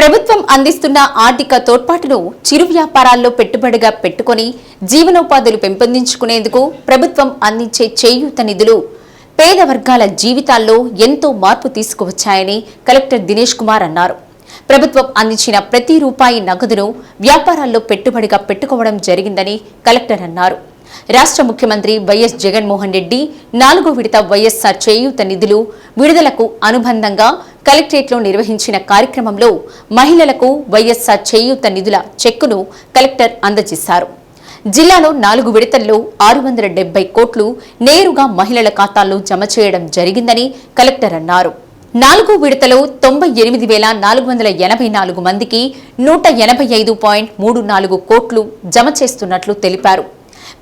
ప్రభుత్వం అందిస్తున్న ఆర్థిక తోడ్పాటును చిరు వ్యాపారాల్లో పెట్టుబడిగా పెట్టుకొని జీవనోపాధులు పెంపొందించుకునేందుకు ప్రభుత్వం అందించే చేయూత నిధులు. పేద వర్గాల జీవితాల్లో ఎంతో మార్పు తీసుకువచ్చాయని కలెక్టర్ దినేష్ కుమార్ అన్నారు. ప్రభుత్వం అందించిన ప్రతి రూపాయి నగదును వ్యాపారాల్లో పెట్టుబడిగా పెట్టుకోవడం జరిగిందని కలెక్టర్ అన్నారు. రాష్ట్ర ముఖ్యమంత్రి వైఎస్ జగన్మోహన్ రెడ్డి నాలుగో విడత వైఎస్సార్ చేయూత నిధులు విడుదలకు అనుబంధంగా కలెక్టరేట్లో నిర్వహించిన కార్యక్రమంలో మహిళలకు వైఎస్సార్ చేయూత నిధుల చెక్కును కలెక్టర్ అందజేశారు. జిల్లాలో నాలుగు విడతల్లో ఆరు వందల డెబ్బై కోట్లు నేరుగా మహిళల ఖాతాల్లో జమ చేయడం జరిగిందని కలెక్టర్ అన్నారు. నాలుగో విడతలో తొంభై ఎనిమిది వేల నాలుగు వందల ఎనభై నాలుగు మందికి నూట ఎనభై ఐదు పాయింట్ మూడు నాలుగు కోట్లు జమ చేస్తున్నట్లు తెలిపారు.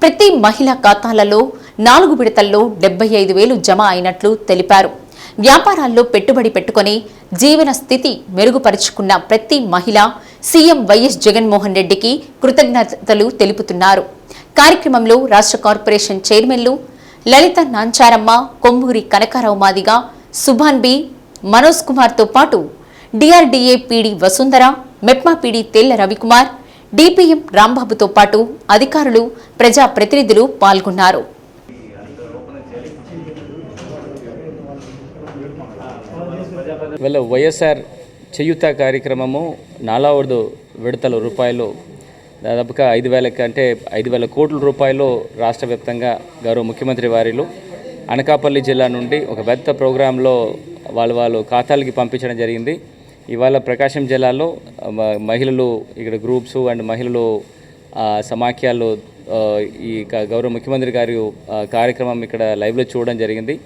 ప్రతి మహిళ ఖాతాలలో నాలుగు విడతల్లో డెబ్బై ఐదు వేలు జమ అయినట్లు తెలిపారు. వ్యాపారాల్లో పెట్టుబడి పెట్టుకొని జీవన స్థితి మెరుగుపరుచుకున్న ప్రతి మహిళ సీఎం వైఎస్ జగన్మోహన్ రెడ్డికి కృతజ్ఞతలు తెలుపుతున్నారు. కార్యక్రమంలో రాష్ట్ర కార్పొరేషన్ చైర్మన్లు లలిత నాంచారమ్మ కొమ్మూరి కనకారావు మాదిగా సుభాన్ బి మనోజ్ కుమార్తో పాటు DRDA PD Vasundhara MEPMA PD Tella Ravikumar DPM రాంబాబుతో పాటు అధికారులు ప్రజా ప్రతినిధులు పాల్గొన్నారు. వీళ్ళ వైఎస్ఆర్ చేయుత కార్యక్రమము నాలావదు విడతల రూపాయలు దాదాపుగా ఐదు వేల అంటే ఐదు వేల కోట్ల రూపాయలు రాష్ట్ర వ్యాప్తంగా గౌరవ ముఖ్యమంత్రి వారిలు. అనకాపల్లి జిల్లా నుండి ఒక పెద్ద ప్రోగ్రాంలో వాళ్ళు వాళ్ళు ఖాతాలకి పంపించడం జరిగింది. ఇవాళ ప్రకాశం జిల్లాలో మ- మహిళలు ఇక్కడ గ్రూప్స్ అండ్ మహిళలు సమాఖ్యాలు సమాఖ్యలు ఈ గౌరవ ముఖ్యమంత్రి గారి కార్యక్రమం ఇక్కడ లైవ్లో చూడడం జరిగింది.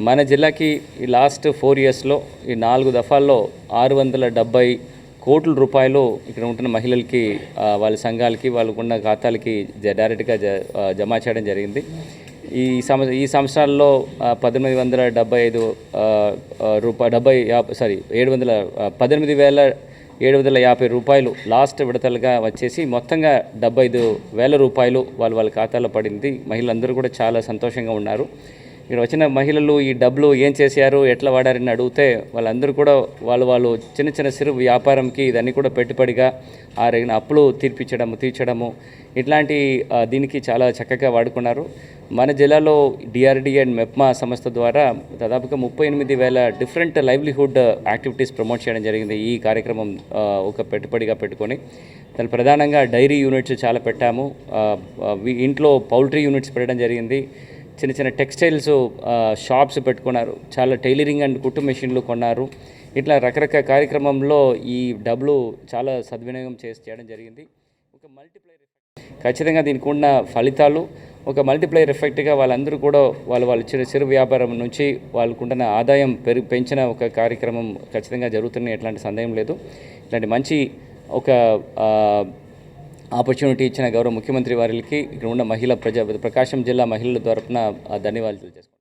మన జిల్లాకి ఈ లాస్ట్ ఫోర్ ఇయర్స్లో ఈ నాలుగు దఫాల్లో ఆరు వందల డెబ్బై కోట్ల రూపాయలు ఇక్కడ ఉంటున్న మహిళలకి వాళ్ళ సంఘాలకి వాళ్ళకున్న ఖాతాలకి జ- డైరెక్ట్గా జ జమ చేయడం జరిగింది. ఈ సంవ ఈ సంవత్సరాల్లో పద్దెనిమిది వందల డెబ్బై ఐదు రూపాయ డెబ్బై యాభై సారీ ఏడు వందల పద్దెనిమిది వేల ఏడు వందల యాభై రూపాయలు లాస్ట్ విడతలుగా వచ్చేసి మొత్తంగా డెబ్బై ఐదు వేల రూపాయలు వాళ్ళ వాళ్ళ ఖాతాలో పడింది. మహిళలందరూ కూడా చాలా సంతోషంగా ఉన్నారు. ఇక్కడ వచ్చిన మహిళలు ఈ డబ్బులు ఏం చేశారు ఎట్లా వాడారని అడిగితే వాళ్ళందరూ కూడా వాళ్ళు వాళ్ళు చిన్న చిన్న సిరు వ్యాపారంకి ఇదన్నీ కూడా పెట్టుబడిగా ఆ రేగిన అప్పులు తీర్పించడము తీర్చడము ఇట్లాంటి దీనికి చాలా చక్కగా వాడుకున్నారు. మన జిల్లాలో డిఆర్డి అండ్ మెప్మా సంస్థ ద్వారా దాదాపుగా ముప్పై ఎనిమిది వేల డిఫరెంట్ లైవ్లీహుడ్ యాక్టివిటీస్ ప్రమోట్ చేయడం జరిగింది ఈ కార్యక్రమం ఒక పెట్టుబడిగా పెట్టుకొని. దాని ప్రధానంగా డైరీ యూనిట్స్ చాలా పెట్టాము. ఇంట్లో పౌల్ట్రీ యూనిట్స్ పెట్టడం జరిగింది. చిన్న చిన్న టెక్స్టైల్స్ షాప్స్ పెట్టుకున్నారు. చాలా టైలరింగ్ అండ్ కుట్టు మెషిన్లు కొన్నారు. ఇట్లా రకరకాల కార్యక్రమంలో ఈ డబ్బులు చాలా సద్వినియోగం చేసి చేయడం జరిగింది. ఒక మల్టిప్లైర్ ఖచ్చితంగా దీనికి ఉన్న ఫలితాలు ఒక మల్టిప్లైర్ ఎఫెక్ట్గా వాళ్ళందరూ కూడా వాళ్ళు వాళ్ళు చిరు చిరు వ్యాపారం నుంచి వాళ్ళకుంటున్న ఆదాయం పెరి పెంచిన ఒక కార్యక్రమం ఖచ్చితంగా జరుగుతున్న ఎట్లాంటి సందేహం లేదు. ఇట్లాంటి మంచి ఒక ఆపర్చునిటీ ఇచ్చిన గౌరవ ముఖ్యమంత్రి వారికి ఇక్కడ ఉన్న మహిళా ప్రజా ప్రకాశం జిల్లా మహిళల తరపున ధన్యవాదాలు తెలియజేసుకుంటున్నాను.